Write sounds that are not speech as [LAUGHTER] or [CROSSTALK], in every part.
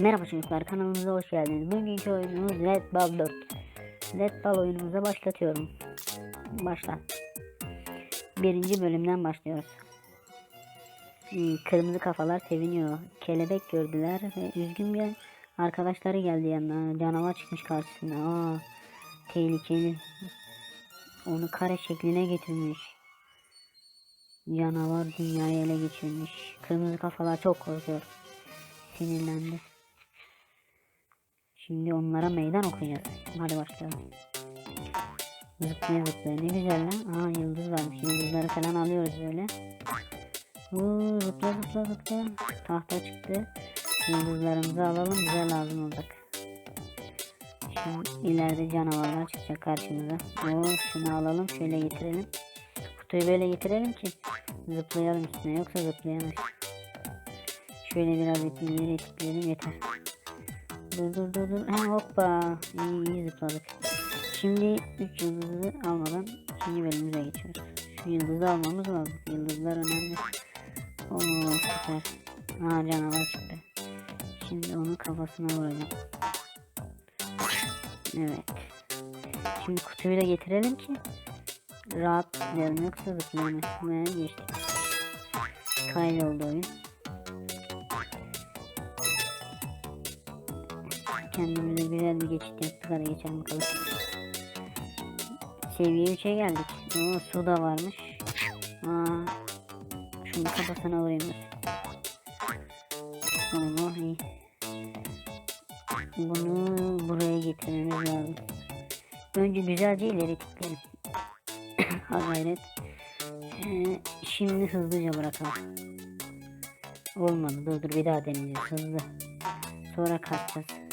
Merhaba çocuklar kanalımıza hoş geldiniz. Bugünkü oyunumuz Red Ball 4. Red Ball oyunumuza başlatıyorum. Başla. Birinci bölümden başlıyoruz. Hmm, Kırmızı kafalar seviniyor. Kelebek gördüler ve üzgün bir arkadaşları geldi yanına. Canavar çıkmış karşısına. Aa, tehlikeli. Onu kare şekline getirmiş. Canavar dünyayı ele geçirmiş. Kırmızı kafalar çok korkuyor. Sinirlendi. Şimdi onlara meydan okuyacağız. Hadi başlayalım. Zıplaya zıplaya ne güzel lan. Aa yıldız varmış. Yıldızları falan alıyoruz böyle. Uuu zıpla zıpla zıpla. Tahta çıktı. Yıldızlarımızı alalım. Bize lazım olacak. Şimdi ileride canavarlar çıkacak karşımıza. Oo şunu alalım. Şöyle getirelim. Kutuyu böyle getirelim ki zıplayalım üstüne. Yoksa zıplayamayız. Şöyle biraz ileri itikleyelim yeter. Dur dur dur dur. Ha hoppa. İyi iyi zıpladık. Şimdi 3 yıldızı almadan ikinci bölümümüze geçiyoruz. Şu yıldızı almamız lazım. Yıldızlar önemli. Oo süper. Ha canavar çıktı. Şimdi onun kafasına vuracağım. Evet. Şimdi kutuyu da getirelim ki rahat zıplayalım yoksa zıplayamayız. Geçtik. Kaydoldu oyun. Kendimize güzel bir geçit yaptık. Hadi geçelim bakalım. Seviye 3'e geldik. Oo, su da varmış. Aa, şunu kafasına vurayım. Oo, iyi. Bunu buraya getirmemiz lazım. Önce güzelce ileri tıklayalım. [COUGHS] gayret. Ee, şimdi hızlıca bırakalım. Olmadı. Dur dur bir daha deneyeceğiz. Hızlı. Sonra kaçacağız.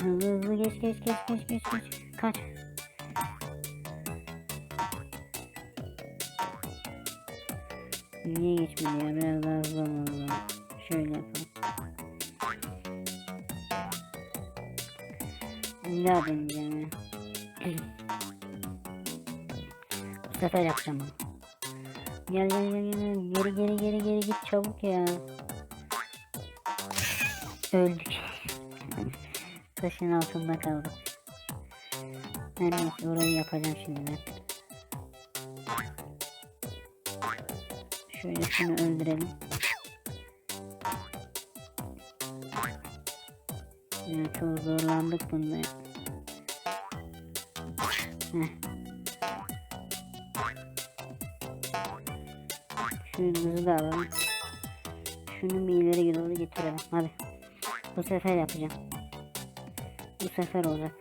Hızlı hızlı geç geç geç geç geç geç. Kaç. Niye geçmedi ya? Biraz daha hızlı olmalı. Şöyle yapalım. Daha deneyeceğim ya. Bu sefer yapacağım bunu. Gel gel gel gel. Geri geri geri geri git çabuk ya. Öldük. Taşın altında kaldık. Her neyse orayı yapacağım şimdi ben. Şöyle şunu öldürelim. Ya çok zorlandık bunda. Heh. Şu yıldızı da alalım. Şunu bir ileri doğru getirelim. Hadi. Bu sefer yapacağım. Bu sefer olacak.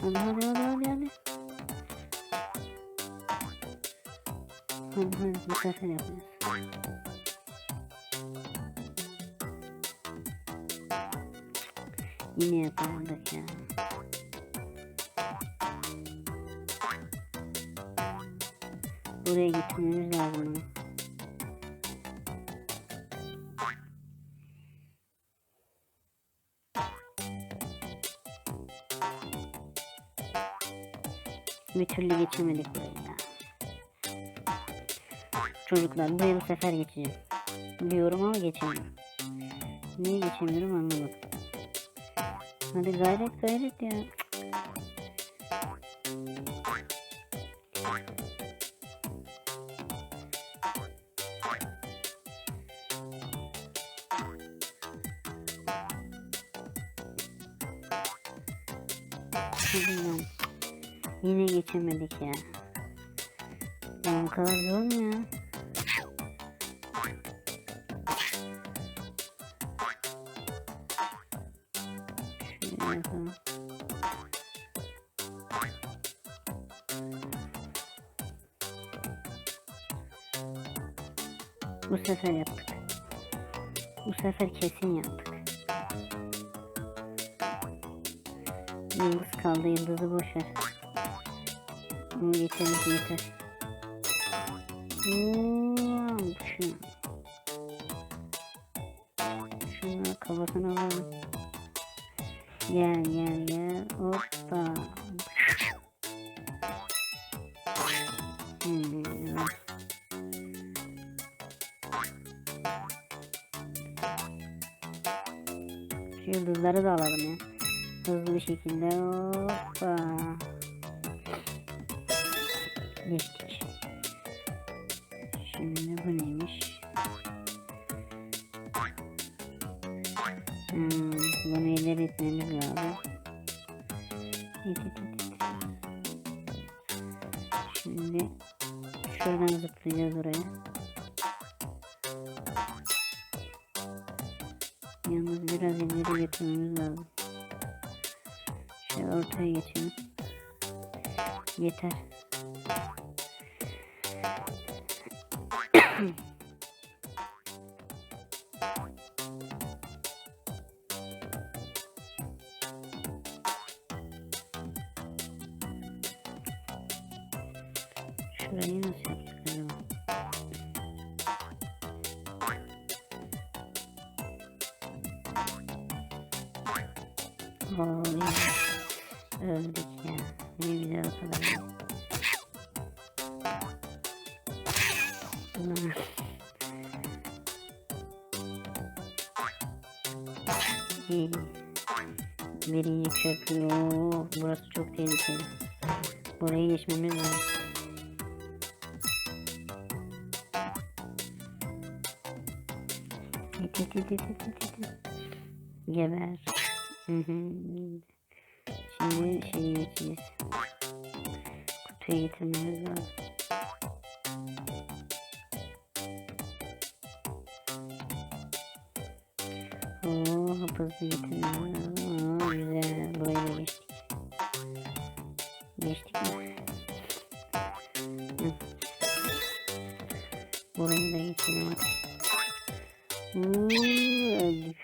Hadi hadi hadi hadi hadi. Hadi hadi bu sefer yapacağız. Yine yapamadık ya. Buraya getirmemiz lazım Bir türlü geçemedik ya. Çocuklar burayı bu sefer geçeceğim. Diyorum ama geçemiyorum. Niye geçemiyorum anlamadım. Hadi gayret gayret ya. Hadi. Yine geçemedik ya. Ya bu kadar zor mu ya? Şöyle yapalım. Bu sefer yaptık. Bu sefer kesin yaptık. Yıldız kaldı. Yıldızı boş ver. Bunu geçelim yeter. Oo, şu. Şunu kafasına alalım. Gel gel gel. Hoppa. Hmm. Şu yıldızları da alalım ya. Hızlı bir şekilde hoppa. Geçtik. Şimdi bu neymiş? Hmm, bunu ileri etmemiz lazım. Şimdi şuradan zıplayacağız oraya. Yalnız biraz ileri getirmemiz lazım. Şöyle ortaya geçelim. Yeter. Широнина все сказала. Oh. İyi. Birinci köprü. Oo, burası çok tehlikeli. Burayı geçmemiz lazım. Geber. Şimdi şeyi geçeceğiz. Kutuya getirmemiz lazım. Hızlı. Oo, güzel. Burayı da geçtik. Geçtik mi? Hı. Burayı da geçelim öldük.